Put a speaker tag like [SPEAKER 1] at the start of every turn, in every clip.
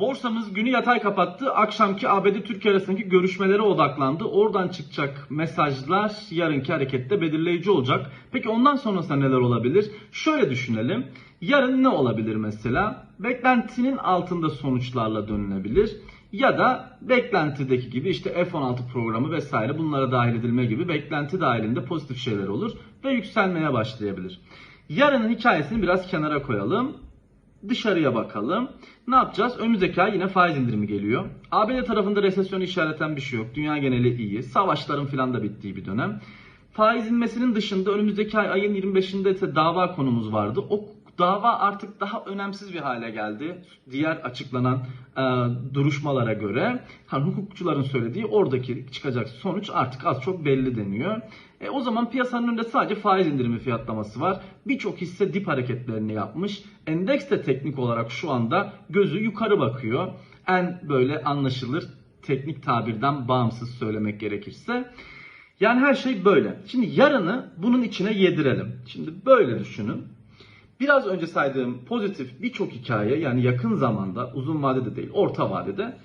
[SPEAKER 1] Borsamız günü yatay kapattı. Akşamki ABD Türkiye arasındaki görüşmelere odaklandı. Oradan çıkacak mesajlar yarınki harekette belirleyici olacak. Peki ondan sonrasında neler olabilir? Şöyle düşünelim. Yarın ne olabilir mesela? Beklentinin altında sonuçlarla dönülebilir. Ya da beklentideki gibi işte F-16 programı vesaire bunlara dahil edilme gibi beklenti dahilinde pozitif şeyler olur ve yükselmeye başlayabilir. Yarının hikayesini biraz kenara koyalım dışarıya bakalım. Ne yapacağız? Önümüzdeki ay yine faiz indirimi geliyor. ABD tarafında resesyonu işareten bir şey yok. Dünya geneli iyi. Savaşların filan da bittiği bir dönem. Faiz inmesinin dışında önümüzdeki ay ayın 25'inde ise dava konumuz vardı. O dava artık daha önemsiz bir hale geldi. Diğer açıklanan e, duruşmalara göre hani hukukçuların söylediği oradaki çıkacak sonuç artık az çok belli deniyor. E, o zaman piyasanın önünde sadece faiz indirimi fiyatlaması var. Birçok hisse dip hareketlerini yapmış. Endeks de teknik olarak şu anda gözü yukarı bakıyor. En böyle anlaşılır teknik tabirden bağımsız söylemek gerekirse. Yani her şey böyle. Şimdi yarını bunun içine yedirelim. Şimdi böyle düşünün. Biraz önce saydığım pozitif birçok hikaye yani yakın zamanda uzun vadede değil orta vadede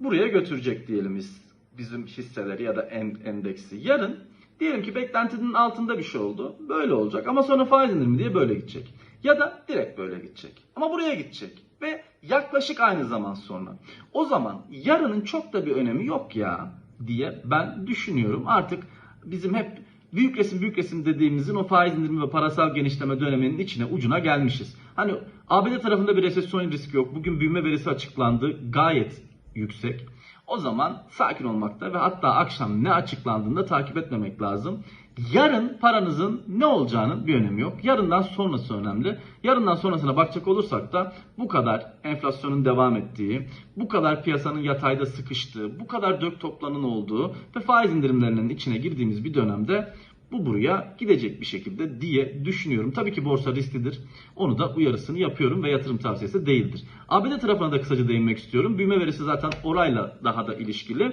[SPEAKER 1] buraya götürecek diyelim biz bizim hisseleri ya da en- endeksi. Yarın diyelim ki beklentinin altında bir şey oldu. Böyle olacak ama sonra faiz indirimi diye böyle gidecek. Ya da direkt böyle gidecek. Ama buraya gidecek. Ve yaklaşık aynı zaman sonra. O zaman yarının çok da bir önemi yok ya diye ben düşünüyorum. Artık bizim hep büyük resim büyük resim dediğimizin o faiz indirimi ve parasal genişleme döneminin içine ucuna gelmişiz. Hani ABD tarafında bir resesyon riski yok. Bugün büyüme verisi açıklandı. Gayet yüksek. O zaman sakin olmakta ve hatta akşam ne açıklandığında takip etmemek lazım. Yarın paranızın ne olacağının bir önemi yok. Yarından sonrası önemli. Yarından sonrasına bakacak olursak da bu kadar enflasyonun devam ettiği, bu kadar piyasanın yatayda sıkıştığı, bu kadar dök toplanın olduğu ve faiz indirimlerinin içine girdiğimiz bir dönemde bu buraya gidecek bir şekilde diye düşünüyorum. Tabii ki borsa risklidir. Onu da uyarısını yapıyorum ve yatırım tavsiyesi değildir. ABD tarafına da kısaca değinmek istiyorum. Büyüme verisi zaten orayla daha da ilişkili.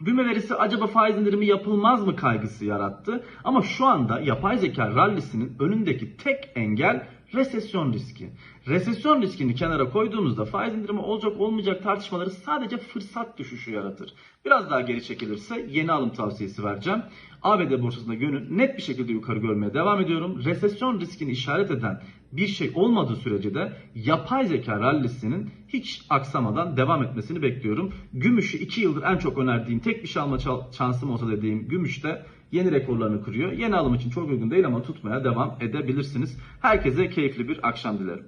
[SPEAKER 1] Büyüme verisi acaba faiz indirimi yapılmaz mı kaygısı yarattı. Ama şu anda yapay zeka rallisinin önündeki tek engel resesyon riski. Resesyon riskini kenara koyduğumuzda faiz indirimi olacak olmayacak tartışmaları sadece fırsat düşüşü yaratır. Biraz daha geri çekilirse yeni alım tavsiyesi vereceğim. ABD borsasında yönü net bir şekilde yukarı görmeye devam ediyorum. Resesyon riskini işaret eden bir şey olmadığı sürece de yapay zeka rallisinin hiç aksamadan devam etmesini bekliyorum. Gümüşü 2 yıldır en çok önerdiğim tek bir şey alma şansım olsa dediğim gümüş de yeni rekorlarını kırıyor. Yeni alım için çok uygun değil ama tutmaya devam edebilirsiniz. Herkese keyifli bir akşam dilerim.